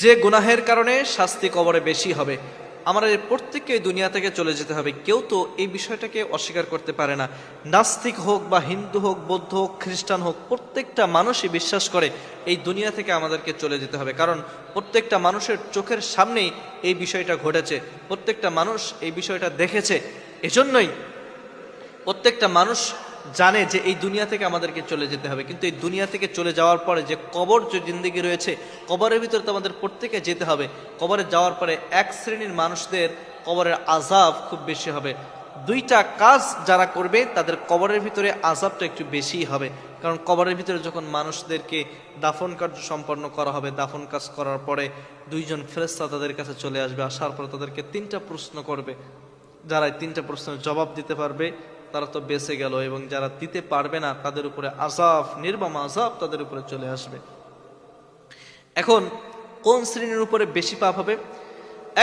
যে গুনাহের কারণে শাস্তি কবরে বেশি হবে। আমাদের প্রত্যেককে দুনিয়া থেকে চলে যেতে হবে। কেউ তো এই বিষয়টাকে অস্বীকার করতে পারে না। নাস্তিক হোক বা হিন্দু হোক, বৌদ্ধ হোক, খ্রিস্টান হোক, প্রত্যেকটা মানুষই বিশ্বাস করে এই দুনিয়া থেকে আমাদেরকে চলে যেতে হবে। কারণ প্রত্যেকটা মানুষের চোখের সামনেই এই বিষয়টা ঘটেছে। প্রত্যেকটা মানুষ এই বিষয়টা দেখেছে। এজন্যই প্রত্যেকটা মানুষ জানে যে এই দুনিয়া থেকে আমাদেরকে চলে যেতে হবে। কিন্তু এই দুনিয়া থেকে চলে যাওয়ার পরে যে কবর, যে জিন্দগি রয়েছে, কবরের ভিতরে তো আমাদের প্রত্যেকে যেতে হবে। কবরে যাওয়ার পরে এক শ্রেণির মানুষদের কবরের আজাব খুব বেশি হবে। দুইটা কাজ যারা করবে, তাদের কবরের ভিতরে আজাবটা একটু বেশিই হবে। কারণ কবরের ভিতরে যখন মানুষদেরকে দাফন কার্য সম্পন্ন করা হবে, দাফন কাজ করার পরে দুইজন ফেরেস্তা তাদের কাছে চলে আসবে, আসার পর তাদেরকে তিনটা প্রশ্ন করবে। যারা তিনটা প্রশ্নের জবাব দিতে পারবে তারা তো বেঁচে গেল এবং যারা দিতে পারবে না, তাদের উপরে আজাব নির্মম আজাব তাদের উপরে চলে আসবে। এখন কোন শ্রেণির উপরে বেশি পাপ হবে?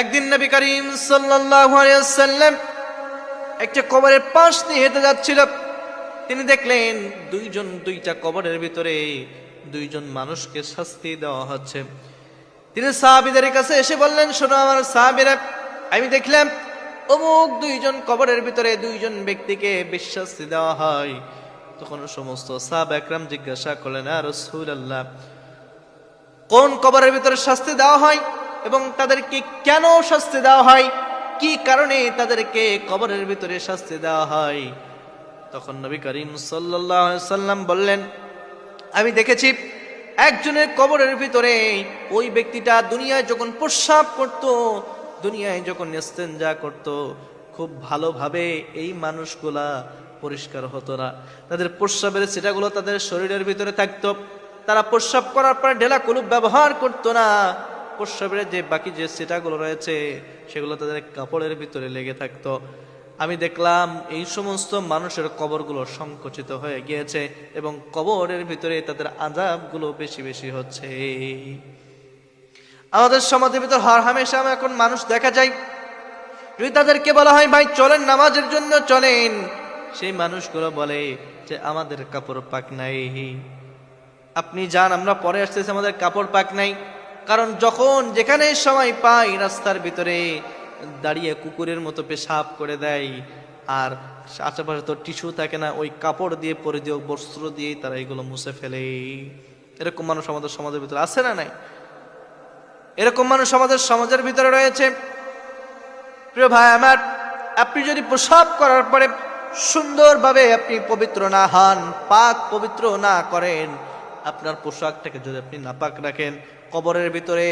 একদিন নবী করিম ওয়াসাল্লাম একটা কবরের পাশ দিয়ে হেঁটে যাচ্ছিল। তিনি দেখলেন দুইজন, দুইটা কবরের ভিতরে দুইজন মানুষকে শাস্তি দেওয়া হচ্ছে। তিনি সাহাবিদের কাছে এসে বললেন, শোনো আমার সাহাবিরা, আমি দেখলাম অমুক দুইজন কবরের ভিতরে দুইজন ব্যক্তিকে বিশ্বাস্তি দেওয়া হয়। তখন সমস্ত সাব একরাম জিজ্ঞাসা করলেন আর রসুল আল্লাহ কোন কবরের ভিতরে শাস্তি দেওয়া হয় এবং তাদেরকে কেন শাস্তি দেওয়া হয়? কি কারণে তাদেরকে কবরের ভিতরে শাস্তি দেওয়া হয়? তখন নবী করিম সাল্লাম বললেন, আমি দেখেছি একজনের কবরের ভিতরে ওই ব্যক্তিটা দুনিয়ায় যখন প্রস্রাব করত দুনিয়ায় যখন যা করত, খুব ভালোভাবে এই মানুষগুলা পরিষ্কার হতো না। তাদের প্রস্রাবের সেটাগুলো তাদের শরীরের ভিতরে থাকতো। তারা প্রস্রাব করার পর ঢেলা কুলুপ ব্যবহার করতো না। প্রস্রাবের যে বাকি যে সেটাগুলো রয়েছে, সেগুলো তাদের কাপড়ের ভিতরে লেগে থাকতো। আমি দেখলাম এই সমস্ত মানুষের কবরগুলো সংকুচিত হয়ে গিয়েছে এবং কবরের ভিতরে তাদের আজাবগুলো বেশি বেশি হচ্ছে। আমাদের সমাজের ভিতর হর হামেশা এখন মানুষ দেখা যায়। যদি তাদেরকে বলা হয়, ভাই, চলেন নামাজের জন্য, চলেন। সেই মানুষগুলো বলে যে, আমাদের কাপড় পাক নাই। আপনি যান, আমরা পরে আসতেছি, আমাদের কাপড় পাক নাই। কারণ যখন যেখানে সময় পাই, রাস্তার ভিতরে দাঁড়িয়ে কুকুরের মতো পেশাব করে দেয়। আর আশেপাশে তো টিস্যু থাকে না, ওই কাপড় দিয়ে, পরে দিয়ে, বস্ত্র দিয়ে তারা এগুলো মুছে ফেলে। এরকম মানুষ আমাদের সমাজের ভিতরে আছে না নাই? এরকম মানুষ আমাদের সমাজের ভিতরে রয়েছে। প্রিয় ভাই আমার, আপনি যদি প্রসাব করার পরে সুন্দরভাবে আপনি পবিত্র না হন, পাক পবিত্র না করেন, আপনার পোশাকটাকে যদি আপনি নাপাক রাখেন, কবরের ভিতরে